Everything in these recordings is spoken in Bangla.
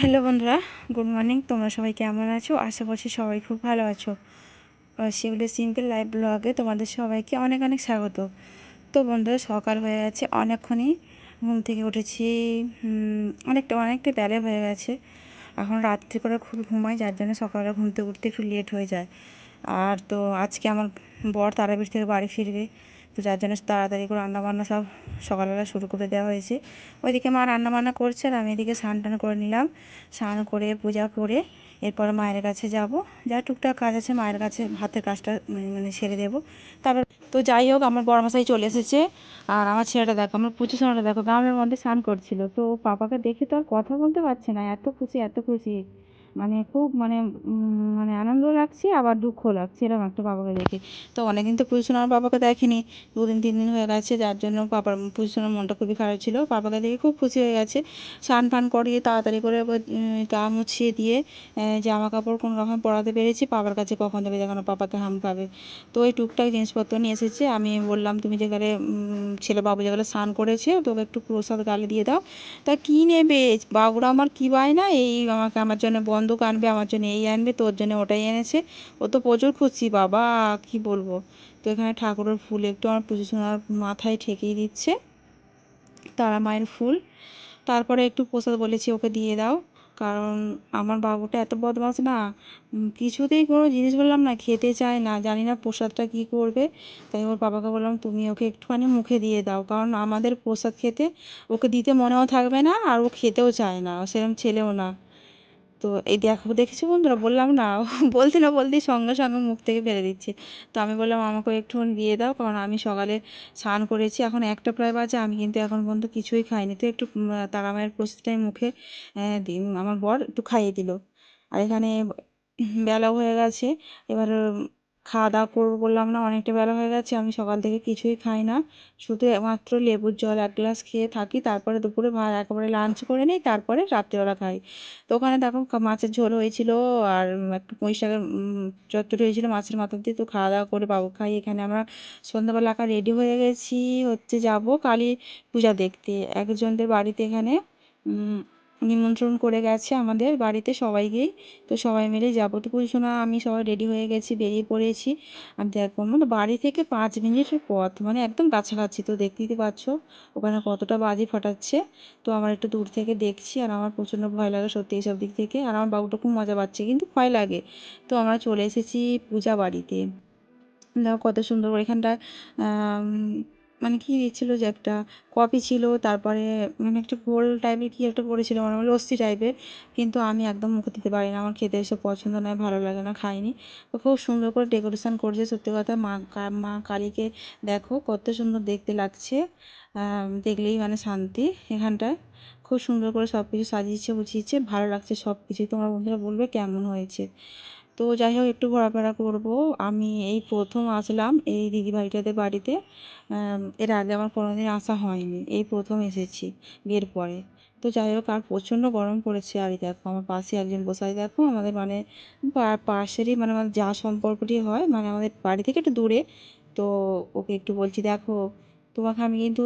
হ্যালো বন্ধুরা, গুড মর্নিং। তোমরা সবাই কেমন আছো? আশা করছি সবাই খুব ভালো আছো। সেগুলো সিম্পল লাইভ ব্লগে তোমাদের সবাইকে অনেক অনেক স্বাগত। তো বন্ধুরা, সকাল হয়ে গেছে অনেকক্ষণই। ঘুম থেকে উঠেছি অনেকটা অনেকটা বেলা হয়ে গেছে। এখন রাত্রি করে খুব ঘুমাই, যার জন্য সকালে ঘুম থেকে উঠতে একটু লেট হয়ে যায়। আর তো আজকে আমার বর তারাপীঠ থেকে বাড়ি ফিরবে। তো যার জন্য তাড়াতাড়ি করে রান্নাবান্না সব সকালবেলা শুরু করে দেওয়া হয়েছে। ওইদিকে মা রান্নাবান্না করছে আর আমি এদিকে স্নান টান করে নিলাম। স্নান করে, পূজা করে এরপরে মায়ের কাছে যাব। যা টুকটাক কাজ আছে মায়ের কাছে, হাতের কাজটা মানে সেরে দেবো। তারপর তো যাই হোক, আমার বড়মশাই চলে এসেছে। আর আমার ছেলেটা দেখো, আমার পুজো সোনাটা দেখো, গ্রামের মধ্যে স্নান করছিল। তো পাপাকে দেখে তো আর কথা বলতে পারছে না, এত খুশি এত খুশি। মানে খুব মানে মানে আনন্দ লাগছে, আবার দুঃখ লাগছে, এরকম একটা বাবাকে দেখে। তো অনেকদিন তো পুজোসোনার বাবাকে দেখেনি, দুদিন, তিন দিন হয়ে গেছে, যার জন্য পাপার পুজোসোনার মনটা খুবই খারাপ ছিল। পাপাকে দেখে খুব খুশি হয়ে গেছে, স্নান ফান করিয়ে তাড়াতাড়ি করে গা মুছিয়ে দিয়ে জামা কাপড় কোনো রকম পরাতে পেরেছি। বাবার কাছে কখন দেবে যখন পাপাকে হাম পাবে। তো ওই টুকটাক জিনিসপত্র নিয়ে এসেছে। আমি বললাম, তুমি যেখানে ছেলে বাবু যেখানে স্নান করেছে, তোকে একটু প্রসাদ গালে দিয়ে দাও। তা কী নেবে? বাবুরা আমার কী বায় না এই আমাকে আমার জন্য বন্ধক আনবে আমার জন্য এই আনবে, তোর জন্য ওটাই এনেছে। ও তো প্রচুর খুশি, বাবা, কি বলব? তো এখানে ঠাকুরের ফুল একটু আমার পুজো সোনার মাথায় ঠেকিয়ে দিচ্ছে, তারা মায়ের ফুল। তারপরে একটু প্রসাদ বলেছি, ওকে দিয়ে দাও। কারণ আমার বাবুটা এত বদমাস না কিছুতেই কোনো জিনিস বললাম না, খেতে চায় না, জানি না প্রসাদটা কী করবে। তাই ওর বাবাকে বললাম, তুমি ওকে একটুখানি মুখে দিয়ে দাও। কারণ আমাদের প্রসাদ খেতে ওকে দিতে মনেও থাকবে না, আর ও খেতেও চায় না সেরকম ছেলেও না। তো এই দেখো, দেখেছ বন্ধুরা? বললাম না, বলতে না বলতেই সঙ্গে সঙ্গে মুখ থেকে ফেলে দিচ্ছে। তো আমি বললাম, আমাকে একটুখানি দিয়ে দাও, কারণ আমি সকালে স্নান করেছি, এখন একটা প্রায় বাজে, আমি কিন্তু এখন পর্যন্ত কিছুই খাইনি। তো একটু তারা মায়ের প্রস্তুতি মুখে আমার বর একটু খাইয়ে দিল। আর এখানে বেলাও হয়ে গেছে, এবার খাওয়া দাওয়া করব বললাম না, অনেকটা বেলা হয়ে গেছে, আমি সকাল থেকে কিছুই খাই না। শুধু মাত্র লেবুর জল এক গ্লাস খেয়ে থাকি, তারপরে দুপুরে ভাত একেবারে লাঞ্চ করে নিই, তারপরে রাত্রিবেলা খাই। তো ওখানে দেখো মাছের ঝোল হয়েছিল আর একটু পুঁই শাকের চচ্চড়ি হয়েছিল মাছের মাথা দিয়ে, তো খাওয়া দাওয়া করে বাবু খাই। এখানে আমরা সন্ধ্যাবেলা একা রেডি হয়ে গেছি, হচ্ছে যাব কালী পূজা দেখতে। একজনদের বাড়িতে এখানে নিমন্ত্রণ করে গেছে আমাদের বাড়িতে সবাইকেই। তো সবাই মিলে যাব তো শোনা, আমি সবাই রেডি হয়ে গেছি, বেরিয়ে পড়েছি। আর দেখো মানে বাড়ি থেকে পাঁচ মিনিটের পথ মানে একদম কাছাকাছি তো দেখতেই তো পাচ্ছো? ওখানে কতটা বাজি ফাটাচ্ছে। তো আমার একটু দূর থেকে দেখছি আর আমার প্রচণ্ড ভয় লাগে সত্যি এইসব দিক থেকে। আর আমার বাবুটা খুব মজা পাচ্ছে, কিন্তু ভয় লাগে। তো আমরা চলে এসেছি পূজা বাড়িতে। দেখো কত সুন্দর করে এখানটা মানে কী দিচ্ছিল যে একটা কফি ছিল, তারপরে মানে একটা গোল টাইপের কী একটা পড়েছিল মানে লস্যি টাইপের কিন্তু আমি একদম মুখে দিতে পারি না, আমার খেতে এসব পছন্দ নয়, ভালো লাগে না, খাইনি। তো খুব সুন্দর করে ডেকোরেশন করছে, সত্যি কথা, মা মা কালীকে দেখো, কত সুন্দর দেখতে লাগছে। দেখলেই মানে শান্তি এখানটায়। খুব সুন্দর করে সব কিছু সাজিয়েছে, গুছিয়েছে, ভালো লাগছে সব কিছুই তোমরা বন্ধুরা বলবে কেমন হয়েছে। তো যাই হোক একটু ঘোরাফেরা করব। আমি এই প্রথম আসলাম এই দিদিভাইটাদের বাড়িতে। এর আগে আমার কোনো দিন আসা হয়নি। এই প্রথম এসেছি বিয়ের পরে। তো যাই হোক আর প্রচণ্ড গরম পড়েছে। আর দেখো, আমার পাশে একজন বসে দেখো, আমাদের মানে পাশেরই মানে আমাদের যা সম্পর্কটি হয় মানে আমাদের বাড়ি থেকে একটু দূরে। তো ওকে একটু বলছি, দেখো, তোমাকে আমি কিন্তু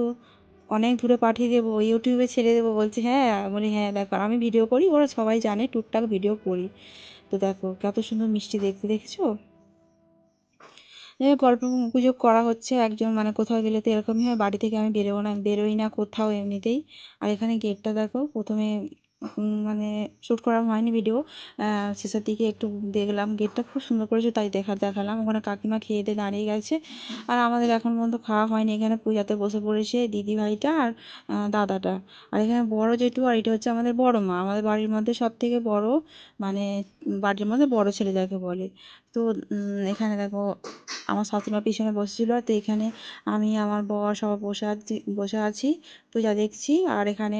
অনেক দূরে পাঠিয়ে দেবো, ইউটিউবে ছেড়ে দেবো। বলছে হ্যাঁ। বলি হ্যাঁ দেখো, আমি ভিডিও করি, ওরা সবাই জানে, টুকটাক ভিডিও করি। তো দেখো কত সুন্দর মিষ্টি দেখতে দেখেছ? গল্প গুজব করা হচ্ছে, একজন মানে কোথাও গেলে তো এরকমই হয়, বাড়ি থেকে আমি বেরোবো না, বেরোই না কোথাও এমনিতেই। আর এখানে গেটটা দেখো, প্রথমে মানে শ্যুট করা হয়নি ভিডিও শেষের দিকে একটু দেখলাম গেটটা খুব সুন্দর করেছে, তাই দেখা, দেখালাম। ওখানে কাকিমা খেয়ে দিয়ে দাঁড়িয়ে গেছে। আর আমাদের এখন পর্যন্ত খাওয়া হয়নি, এখানে পূজাতে বসে পড়েছে দিদিভাইটা আর দাদাটা। আর এখানে বড় যেটু আর এটা হচ্ছে আমাদের বড় মা। আমাদের বাড়ির মধ্যে সব থেকে বড় মানে বাড়ির মধ্যে বড় ছেলে যাকে বলে। তো এখানে দেখো আমার শাশুড়িমা পিছনে বসেছিল, তো এখানে আমি আমার বর সবাই বসে আছি বসে আছি, পূজা দেখছি, আর এখানে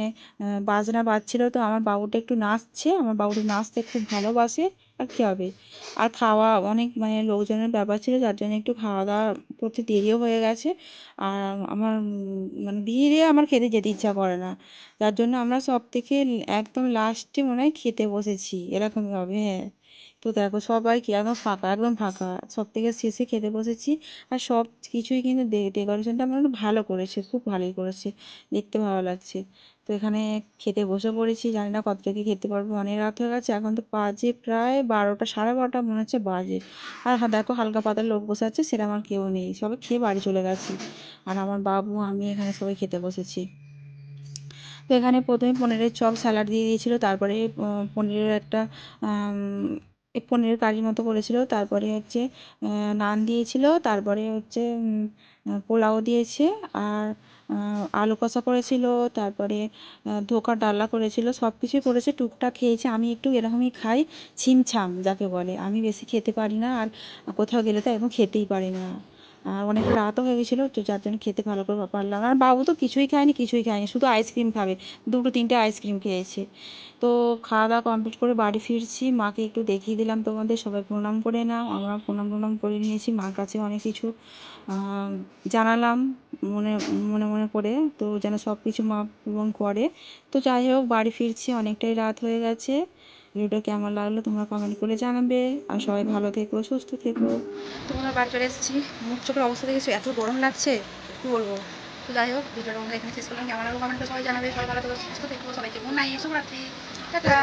বাজনা বাজছিল, তো আমার বাবুটা একটু নাচছে, আমার বাবুটা নাচতে খুব ভালোবাসে, আর কী হবে? আর খাওয়া অনেক মানে লোকজনের ব্যাপার ছিল, যার জন্য একটু খাওয়া দাওয়া করতে দেরিও হয়ে গেছে, আর আমার মানে বিয়ে আমার খেতে যেতে ইচ্ছা করে না, যার জন্য আমরা সব থেকে একদম লাস্টে মনে হয় খেতে বসেছি, এরকমই হবে হ্যাঁ। তো দেখো সবাই কি একদম ফাঁকা একদম ফাঁকা। সব থেকে শেষে খেতে বসেছি আর সব কিছুই কিন্তু ডেকোরেশনটা আমার ভালো করেছে, খুব ভালোই করেছে, দেখতে ভালো লাগছে। তো এখানে খেতে বসে পড়েছি, জানি না কত থেকে খেতে পারব, অনেক রাত হয়ে গেছে, এখন তো বাজে প্রায় বারোটা, সাড়ে বারোটা মনে হচ্ছে বাজে। আর দেখো হালকা পাতার লোক বসে আছে, সেটা আমার কেউ নেই, সবাই খেয়ে বাড়ি চলে গেছে। আর আমার বাবু, আমি এখানে সবাই খেতে বসেছি। তো এখানে প্রথমে পনিরের চপ, স্যালাড দিয়ে দিয়েছিলো, তারপরে পনিরের একটা পনিরের কারি মতো করেছিল, তারপরে হচ্ছে নান দিয়েছিল, তারপরে হচ্ছে পোলাও দিয়েছে, আর আলু কষা করেছিল, তারপরে ধোকা ডালনা করেছিল সব কিছুই করেছে, টুকটাক খেয়েছে। আমি একটু এরকমই খাই, ছিমছাম যাকে বলে। আমি বেশি খেতে পারি না, আর কোথাও গেলে তো একদম খেতেই পারি না। অনেক রাতও হয়ে গেছিল, তো যার জন্য খেতে ভালো করে পারলাম আর বাবু তো কিছুই খায়নি কিছুই খায়নি, শুধু আইসক্রিম খাবে। দুটো তিনটে আইসক্রিম খেয়েছে। তো খাওয়া দাওয়া কমপ্লিট করে বাড়ি ফিরছি, মাকে একটু দেখিয়ে দিলাম তোমাদের, সবাই প্রণাম করে নাও। আমরা প্রণাম টনাম করে নিয়েছি, মার কাছে অনেক কিছু জানালাম, মনে মনে মনে করে। তো যেন সব কিছু মা পূরণ করে। তো যাই হোক, বাড়ি ফিরছি, অনেকটাই রাত হয়ে গেছে। ভিডিওটা কেমন লাগল তোমরা কমেন্ট করে জানাবে। আর সবাই ভালো থেকো, সুস্থ থেকো। তোমরা বাড়ি চলে এসেছি। মুখ চোখের অবস্থা দেখেছ? এত গরম লাগছে? কী বলব? তো যাই হোক, ভিডিওটা আমরা এখানে শেষ করলাম। কেমন লাগল কমেন্ট সবাই জানাবে। সবাই ভালো থেকো, সুস্থ থেকো, সবাইকে গুড নাইট, শুভরাত্রি। টাটা।